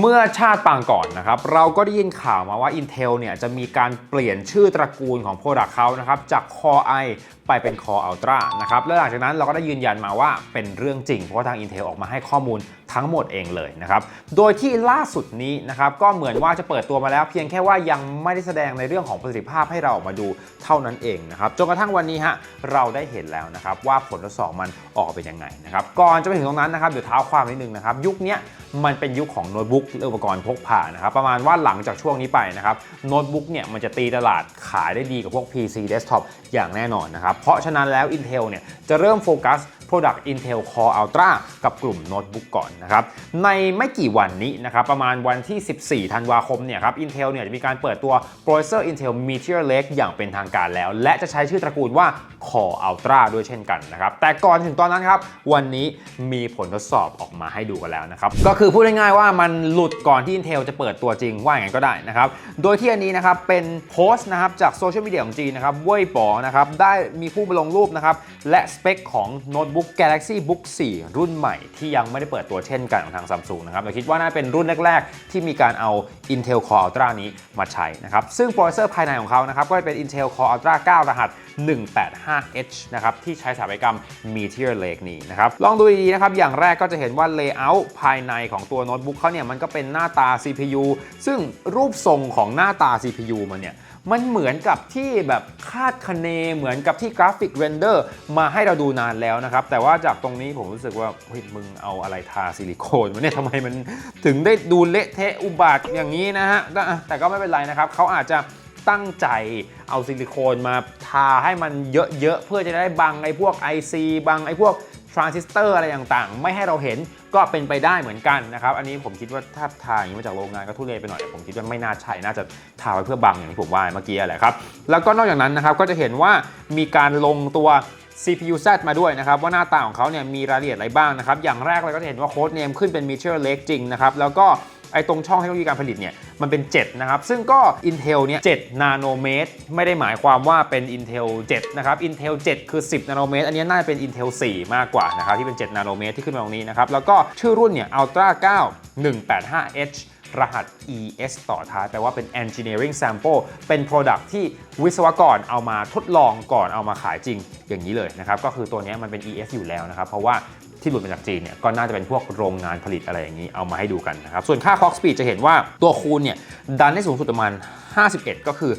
เมื่อชาติปางก่อนนะครับ เราก็ได้ยินข่าวมาว่า Intel เนี่ยจะมีการเปลี่ยนชื่อตระกูลของ Product เขานะครับ จาก Core i ไปเป็น Core Ultra นะครับและหลังจากนั้นเราก็ได้ยืนยันมาว่าเป็นเรื่องจริง เพราะว่าทาง Intel ออกมาให้ข้อมูลทั้งหมดเองเลยนะครับ โดยที่ล่าสุดนี้นะครับก็เหมือนว่าจะเปิดตัวมาแล้ว เพียงแค่ว่ายังไม่ได้แสดงในเรื่องของประสิทธิภาพให้เราออกมาดูเท่านั้นเองนะครับจนกระทั่งวันนี้ฮะเราได้เห็นแล้วนะครับว่าผลทดสอบมันออกเป็นยังไงนะครับก่อนจะไปถึงตรงนั้นนะครับเดี๋ยวเท้าความนิดนึงนะครับยุคนี้มันเป็นยุคของโน้ตบุ๊กอุปกรณ์พกพานะครับประมาณว่าหลังจากช่วงนี้ไปนะครับโน้ตบุ๊กเนี่ยมันจะตีตลาดขายได้ดีกับพวก PC desktop อย่างแน่นอนนะครับเพราะฉะนั้นแล้ว Intel เนี่ยจะเริ่มโฟกัส Product Intel Core Ultra กับกลุ่มโน้ตบุ๊กก่อนนะครับ ในไม่กี่วันนี้นะครับประมาณวันที่ 14 ธันวาคมเนี่ยครับ Intel เนี่ยจะมีการเปิดตัว Processor Intel Meteor Lake อย่างเป็นทางการแล้ว และจะใช้ชื่อตระกูลว่า Core Ultra ด้วยเช่นกันนะครับ แต่ก่อนถึงตอนนั้นครับ วันนี้มีผลทดสอบออกมาให้ดูกันแล้วนะครับ ก็คือพูดง่ายๆว่ามันหลุดก่อนที่ Intel จะเปิดตัวจริงว่าอย่างนั้นก็ได้นะครับ โดยที่อันนี้นะครับเป็นโพสต์นะครับจากโซเชียลมีเดียของจีนนะครับเว่ยป๋อนะครับได้มีผู้มาลงรูปนะครับและสเปคของโน้ตบุ๊ก Galaxy Book 4 รุ่นใหม่ที่ยังไม่ได้เปิดตัวเช่นกันของทางซัมซุงนะครับเราคิดว่าน่าเป็นรุ่นแรก ๆ ที่มีการเอา Intel Core Ultra นี้มาใช้นะครับซึ่งโปรเซสเซอร์ภายในของเขานะครับก็จะเป็น Intel Core Ultra 9 รหัส 185H นะครับที่ใช้สถาปัตยกรรม Meteor Lake นี้นะครับลองดูดีๆนะครับอย่างแรกก็จะเห็นว่า Layout ภายในของตัวโน้ตบุ๊กเขาเนี่ยมันก็เป็นหน้าตา CPU ซึ่งรูปทรงของหน้าตา CPU มันเนี่ย มันเหมือนกับที่แบบคาดคะเนเหมือนกับที่กราฟิกเรนเดอร์มาให้เราดูนานแล้วนะครับ แต่ว่าจากตรงนี้ผมรู้สึกว่าเฮ้ยมึงเอาอะไรทาซิลิโคนมาเนี่ยทำไมมันถึงได้ดูเละเทะอุบาทอย่างนี้นะฮะแต่ก็ไม่เป็นไรนะครับเขาอาจจะตั้งใจเอาซิลิโคนมาทาให้มันเยอะๆ เพื่อจะได้บังไอ้พวก IC บังไอ้พวกทรานซิสเตอร์อะไรต่างๆ ไม่ให้เราเห็น ก็เป็นไปได้เหมือนกันนะครับ อันนี้ผมคิดว่าถ้าทาอย่างนี้มาจากโรงงานก็ทุเรศไปหน่อย ผมคิดว่าไม่น่าใช่ น่าจะทาไว้เพื่อบังอย่างที่ผมว่าเมื่อกี้แหละครับ แล้วก็นอกจากนั้นนะครับก็จะเห็นว่ามีการลงตัว CPU Z มาด้วยนะครับ ว่าหน้าตาของเขาเนี่ยมีรายละเอียดอะไรบ้างนะครับ อย่างแรกเลยก็จะเห็นว่าโค้ดเนมขึ้นเป็น Meteor Lake จริงนะครับแล้วก็ ไอ้ตรงช่องเทคโนโลยีการผลิตเนี่ยมันเป็น 7 นะครับ ซึ่งก็ Intel เนี่ย7นาโนเมตรไม่ได้หมายความว่าเป็น Intel 7 นะครับ Intel 7 คือ 10 นาโนเมตร อันนี้น่าจะเป็น Intel 4 มากกว่านะครับ ที่เป็น 7 นาโนเมตรที่ขึ้นมาตรงนี้นะครับ แล้วก็ชื่อรุ่นเนี่ย Ultra 9 185H รหัส ES ต่อท้ายแปลว่าเป็น engineering sample เป็น product ที่วิศวกรเอามาทดลองก่อนเอามาขายจริงอย่างนี้เลยนะครับ ก็คือตัวนี้มันเป็น ES อยู่แล้วนะครับ เพราะว่า ที่หลุดมาจากจีนเนี่ยก็น่าจะเป็นพวกโรงงานผลิตอะไรอย่างนี้เอามาให้ดูกันนะครับ ส่วนค่า clock speed จะเห็นว่าตัวคูณเนี่ยดันได้สูงสุดประมาณ 51 ก็คือ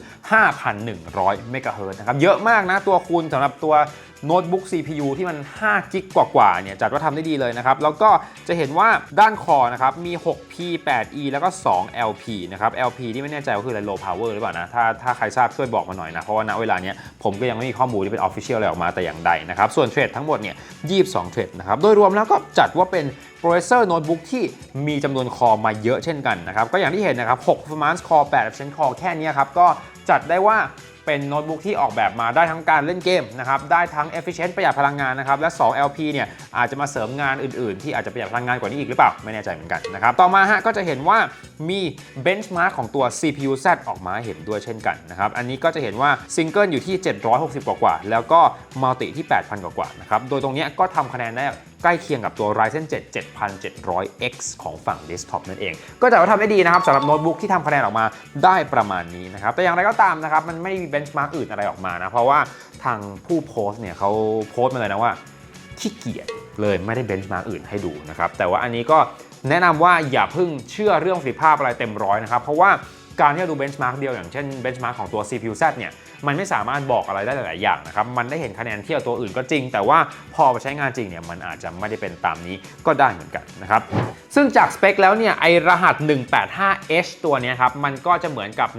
5,100 เมกะเฮิรตซ์นะครับ เยอะมากนะตัวคูณสำหรับตัว โน้ตบุ๊ก CPU ที่มัน5กิกกว่าๆเนี่ยจัดว่าทำได้ดีเลยนะครับ แล้วก็จะเห็นว่าด้านคอนะครับมี 6P 8E แล้วก็ 2 LP นะครับ LP ที่ไม่แน่ใจว่าคืออะไร low power หรือเปล่านะ ถ้าถ้าใครทราบช่วยบอกมาหน่อยนะ เพราะว่าณเวลาเนี้ยผมก็ยังไม่มีข้อมูลที่เป็น official อะไรออกมาแต่อย่างใดนะครับ ส่วนเทรดทั้งหมดเนี่ย22 เทรดนะครับ โดยรวมแล้วก็จัดว่าเป็น processor notebook ที่มีจำนวนคอมาเยอะเช่นกันนะครับ ก็อย่างที่เห็นนะครับ6 performance core 8 efficient core แค่นี้ครับก็จัดได้ว่า เป็นโน้ตบุ๊กที่ออกแบบมาได้ทั้งการเล่นเกมนะครับได้ทั้ง efficient ประหยัดพลังงานนะครับและ 2 LP เนี่ยอาจจะมาเสริมงานอื่นๆ ที่อาจจะประหยัดพลังงานกว่านี้อีกหรือเปล่าไม่แน่ใจเหมือนกันนะครับต่อมาฮะก็จะเห็นว่า มี benchmark ของตัว CPU Z ออกมาเห็นด้วยเช่นกันนะครับ อันนี้ก็จะเห็นว่าซิงเกิลอยู่ที่ 760 กว่าๆแล้วก็มัลติที่ 8,000 กว่าๆนะครับ โดยตรงนี้ก็ทำคะแนนได้ใกล้เคียงกับตัว Ryzen 7 7700X ของฝั่ง desktop นั่นเอง ก็จะว่าทำได้ดีนะครับสำหรับโน้ตบุ๊กที่ทำคะแนนออกมาได้ประมาณนี้นะครับ แต่อย่างไรก็ตามนะครับ มันไม่มีเบนช์มาร์กอื่นอะไรออกมานะ เพราะว่าทางผู้โพสต์เนี่ยเขาโพสต์มาเลยนะว่าขี้เกียจ เลยไม่ได้เบนช์มาร์กอื่นให้ดูนะครับแต่ว่าอันนี้ก็แนะนำว่าอย่าเพิ่งเชื่อเรื่องประสิทธิภาพอะไรเต็มร้อยนะครับเพราะว่าการที่เราดูเบนช์มาร์กเดียวอย่างเช่นเบนช์มาร์กของตัว CPU Z เนี่ย มันไม่สามารถบอกอะไรได้หลายๆอย่างนะครับ มันได้เห็นคะแนนเที่ยบตัวอื่นก็จริง แต่ว่าพอไปใช้งานจริงเนี่ยมันอาจจะไม่ได้เป็นตามนี้ก็ได้เหมือนกันนะครับ ซึ่งจากสเปคแล้วเนี่ยไอรหัส 185H ตัวนี้ครับ มันก็จะเหมือนกับ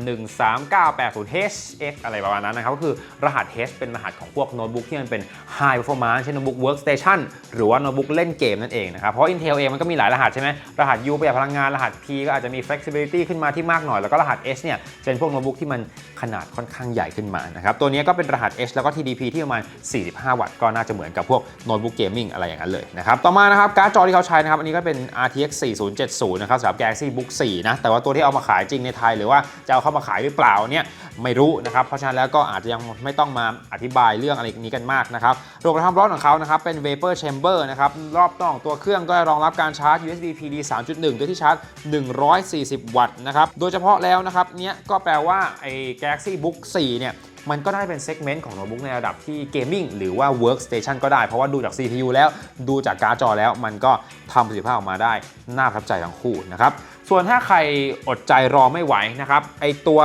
13980HX อะไรประมาณนั้นนะครับ ก็คือรหัส H เป็นรหัสของพวกโน้ตบุ๊กที่มันเป็น High Performance เช่นโน้ตบุ๊ก Workstation หรือว่าโน้ตบุ๊กเล่นเกมนั่นเองนะครับ เพราะ Intel เองมันก็มีหลายรหัสใช่ไหมรหัส U ประหยัดพลังงานรหัส P ก็อาจจะมี flexibility ขึ้นมาที่มากหน่อยแล้วก็รหัส H เนี่ยจะเป็นพวกโน้ตบุ๊กที่มันขนาดค่อนข้างใหญ่ขึ้นมานะครับตัวนี้ก็เป็นรหัส H แล้วก็ TDP ที่ประมาณ 45 วัตต์ก็น่าจะเหมือนกับพวกโน้ตบุ๊กเกมมิ่งอะไรอย่างนั้นเลยนะครับต่อมานะครับการ์ดจอที่เขาใช้นะครับอันนี้ก็เป็น RTX 4070 นะครับสำหรับ Galaxy Book 4 นะแต่ว่าตัวที่เอามาขายจริงในไทย หรือว่าจะเอาเข้ามาขายหรือเปล่าเนี่ยไม่รู้นะครับเพราะฉะนั้นแล้วก็อาจจะยังไม่ต้องมาอธิบายเรื่องอะไรนี้กันมากนะครับระบบความร้อนของเขานะครับเป็น vapor chamber นะครับรอบนอกตัวเครื่องก็รองรับการชาร์จ USB PD 3.1ด้วยที่ชาร์จ 140 วัตต์นะครับโดยเฉพาะแล้วนะครับเนี้ยก็แปลว่าไอ้ Galaxy Book 4 เนี่ยมันก็ได้เป็นเซกเมนต์ของโน้ตบุ๊กในระดับที่เกมมิ่งหรือว่า Workstation ก็ได้ เพราะว่าดูจาก CPU แล้วดูจากการ์ดจอแล้ว มันก็ทำประสิทธิภาพออกมาได้ น่าประทับใจทั้งคู่นะครับส่วนถ้าใครอดใจรอไม่ไหวนะครับไอตัว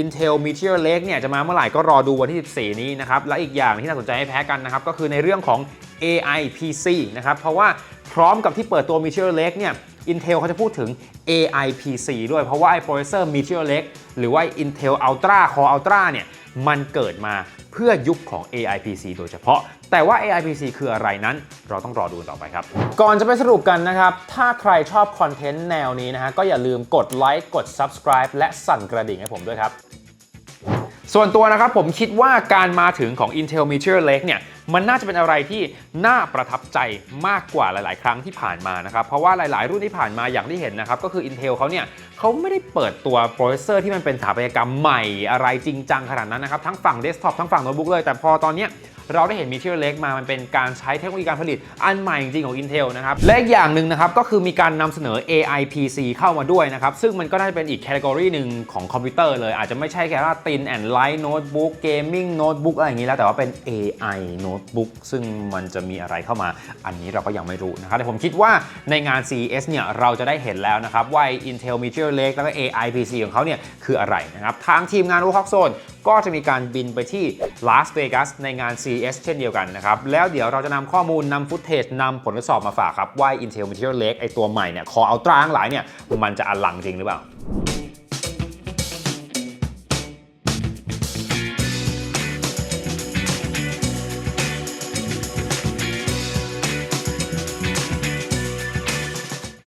Intel Meteor Lake เนี่ยจะมาเมื่อไหร่ก็รอดูวันที่ 14 นี้นะครับ และอีกอย่างที่น่าสนใจไม่แพ้กันนะครับ ก็คือในเรื่องของ AI PC นะครับ เพราะว่า ร้อมกับที่เปิดตัว Meteor Lake เนี่ย Intel เขาจะพูดถึง AI PC ด้วยเพราะว่าไอ้ processor Meteor Lake หรือว่า Intel Ultra Core Ultra เนี่ย มันเกิดมาเพื่อยุคของ AI PC โดยเฉพาะ แต่ว่า AI PC คืออะไรนั้น เราต้องรอดูต่อไปครับ ก่อนจะไปสรุปกันนะครับ ถ้าใครชอบคอนเทนต์แนวนี้นะฮะก็อย่าลืมกดไลค์กด subscribe และสั่นกระดิ่งให้ผมด้วยครับส่วนตัวนะครับผมคิดว่าการมาถึงของ Intel Meteor Lake เนี่ย มันน่าจะเป็นอะไรที่น่าประทับใจมากกว่าหลาย ๆ ครั้งที่ผ่านมานะครับ เพราะว่าหลาย ๆ รุ่นที่ผ่านมาอย่างที่เห็นนะครับ ก็คือ Intel เขาเนี่ยเขาไม่ได้เปิดตัวโปรเซสเซอร์ที่มันเป็นสถาปัตยกรรมใหม่อะไรจริงจังขนาดนั้นนะครับ ทั้งฝั่งเดสก์ท็อปทั้งฝั่งโน้ตบุ๊กเลย แต่พอตอนเนี้ย เราได้เห็น Meteor Lake มามันเป็นการใช้เทคโนโลยีการผลิตอันใหม่จริงๆของ Intel นะครับและอีกอย่างหนึ่งนะครับก็คือมีการนำเสนอ AI PC เข้ามาด้วยนะครับซึ่งมันก็น่าจะเป็นอีกแคตตากรีหนึ่งของคอมพิวเตอร์เลยอาจจะไม่ใช่แค่ว่า Thin and Light Notebook Gaming Notebook อะไรอย่างนี้แล้ว แต่ว่าเป็น AI Notebook ซึ่งมันจะมีอะไรเข้ามา อันนี้เราก็ยังไม่รู้นะครับแต่ผมคิดว่าในงาน CES เนี่ยเราจะได้เห็นแล้วนะครับว่า Intel Meteor Lake แล้วก็ AI PC ของเขาเนี่ยคืออะไรนะครับทางทีมงาน w o r k Zone ก็จะมีการบินไปที่ลาสเวกัสในงาน CES เช่นเดียวกันนะครับ แล้วเดี๋ยวเราจะนำข้อมูลนำฟุตเทจนำผลทดสอบมาฝากครับว่า Intel Material Lake ไอตัวใหม่เนี่ย Core Ultra ทั้งหลายเนี่ยมันจะอลังจริงหรือเปล่า